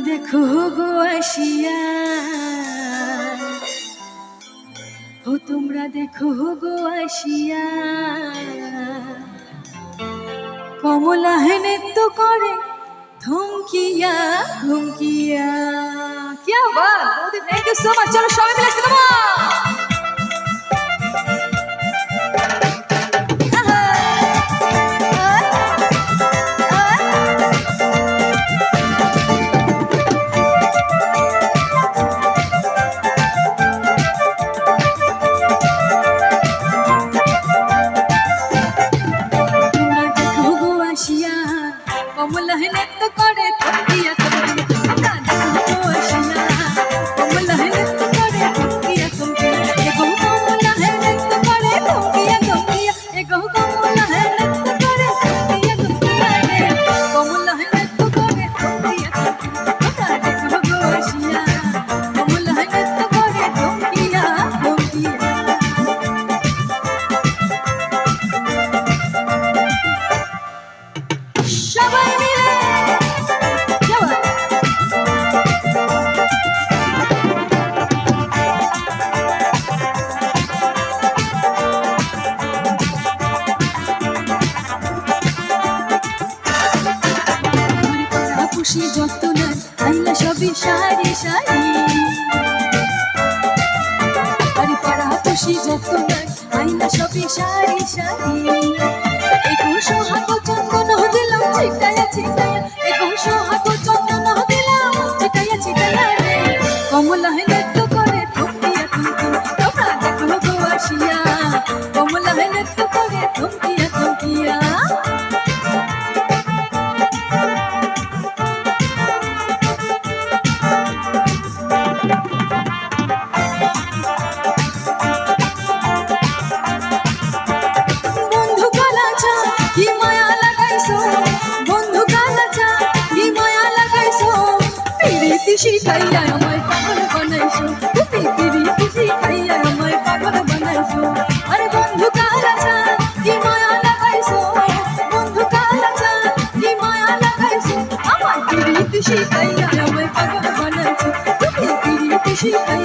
দেখো গো আসিয়া। ও, তোমরা দেখো গো আসিয়া। কমলা নৃত্য করে, ধমকিয়া ধমকিয়া। কে আবার থ্যাংক ইউ সো মাচ চলো সবাই মিলে পুষি যত নাই আইলা সবই সারি সারি। আরে পাড়া খুশি যত নাই আইলা সবই সারি সারি। এখন সোহাগ চন্দন এখন সোহাগ শিখাইয়া আমায় পাগল বানাইছো। তুমি পিরিতি শিখাইয়া আমায় পাগল বানাইছো। আরে বন্ধু কালাচা কি মায়া লাগাইছো? বন্ধু কালাচা কি মায়া লাগাইছো? আমায় পিরিতি শিখাইয়া আমায় পাগল বানাইছো। তুমি পিরিতি শিখাইয়া আমায়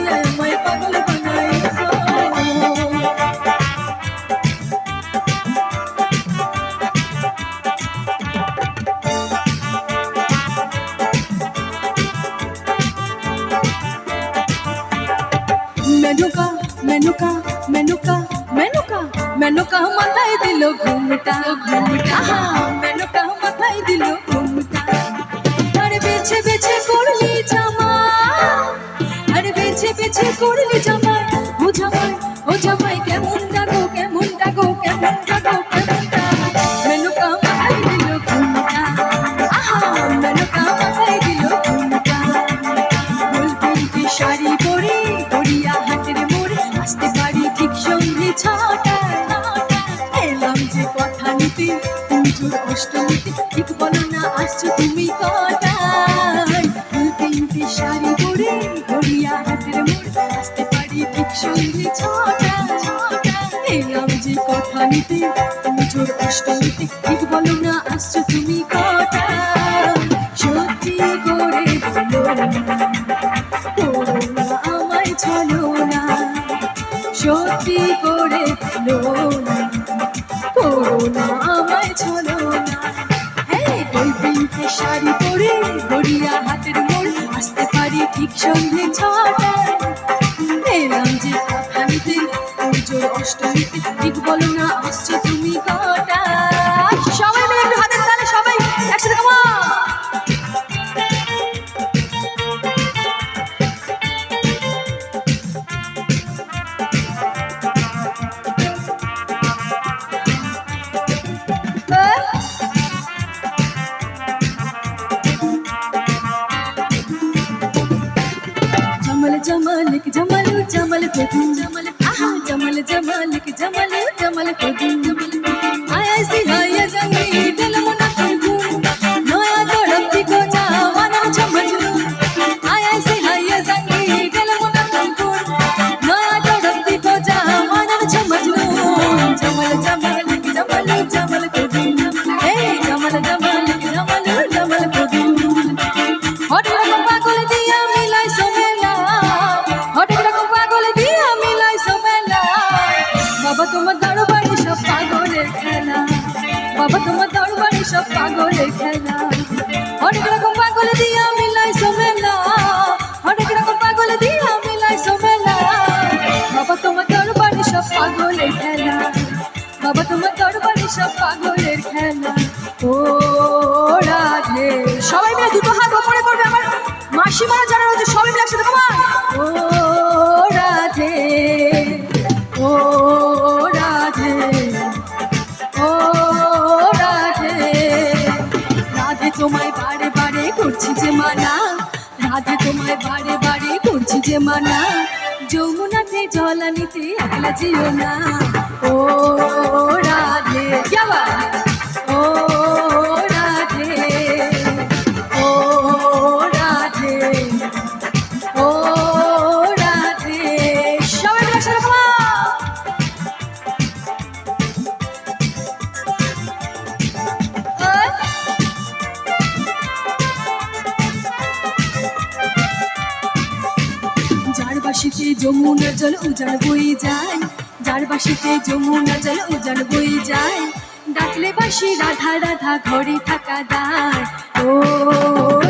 मैनू का मैनू का मैनू का मैनू का मैनू का मन दिलो घूमटा घूमटा অষ্টমীতে ঠিক বলো না আসছো তুমি কটায়? গোলপিন্টি শাড়ি পরে গড়িয়া হাটের মোড়ে, আসতে পারি ঠিক সন্ধে ছটায় এলাম যে কথা নিতে পুজোর অষ্টমীতে ঠিক বলো না আসছো তুমি কটায়? সত্যি করে বলো। করোনা সন্ধে ছটায়। এলাম যে কথা নিতে পুজোর অষ্টমীতে ঠিক বলো না আসছো Jamal Jamal Jamal Jamal Jamal Jamal. ও রাধে সবাই মিলে দুটো হাত ওপরে করবে আমার মাসিমারা যারা রয়েছে, সবাই মিলে একসাথে কমান ও রাধে ও রাধে ও রাধে রাধে তোমায় বারে বারে করছি যে মানা রাধে তোমায় বারে বারে করছি যে মানা যমুনাতে জলানিতে একলা যেও না। ও রাধে क्या বাসিতে যমুনা জল উজান বই যায়, যার বাসিতে যমুনা জল উজান বই যায়। ডাকলে বাসি রাধা রাধা, ঘরে থাকা দায়। ও